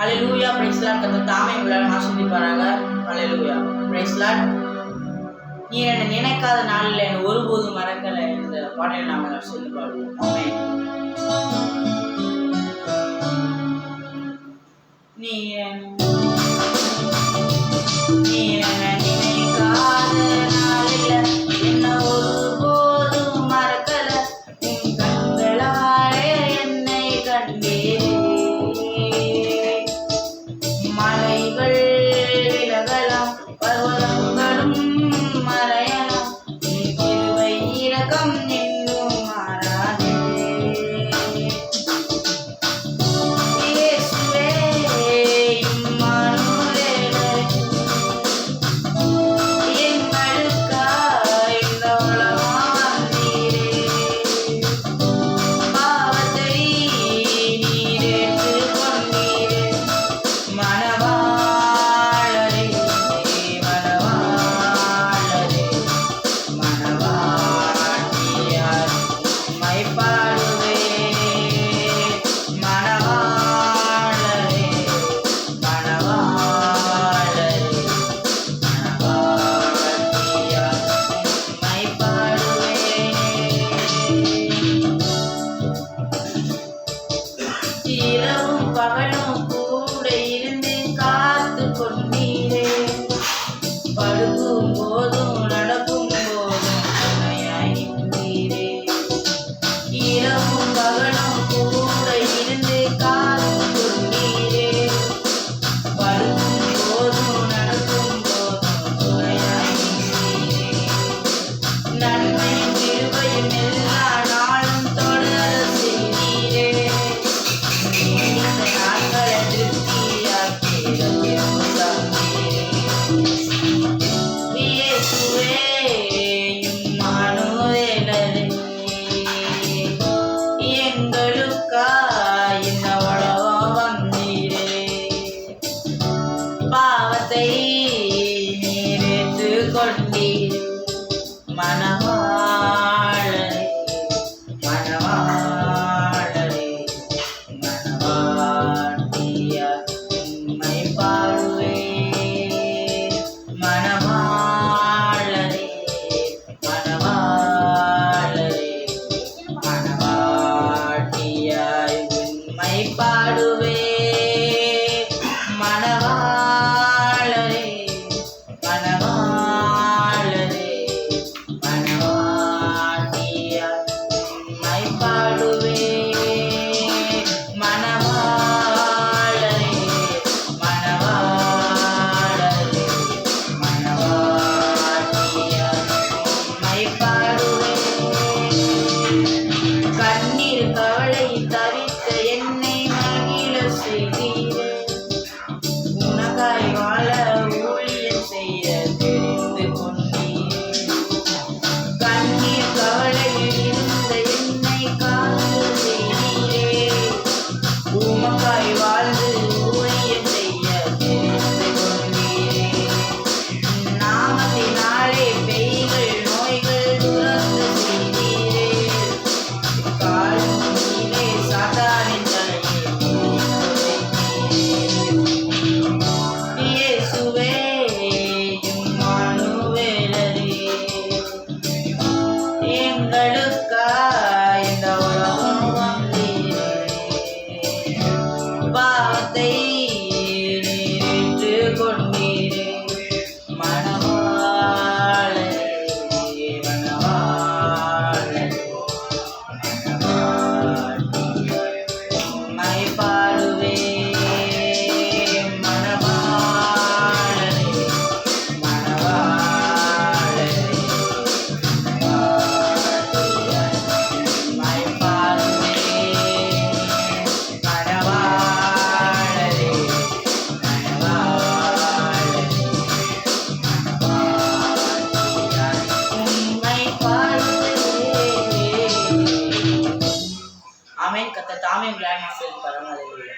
Hallelujah பிரைஸ்லாட் கத்த தாமே உங்களால் ஆசிரிப்பாராங்க ஹலெலூயா பிரைஸ்லாட் நீ என்னை நினைக்காத நாளில் என்னை ஒருபோதும் மறக்கலை இந்த பாடலை நாம் சொல்லி பாடுவோம். நீ நீ பகலும் ஆமீன் பிளான் பரவாயில்லை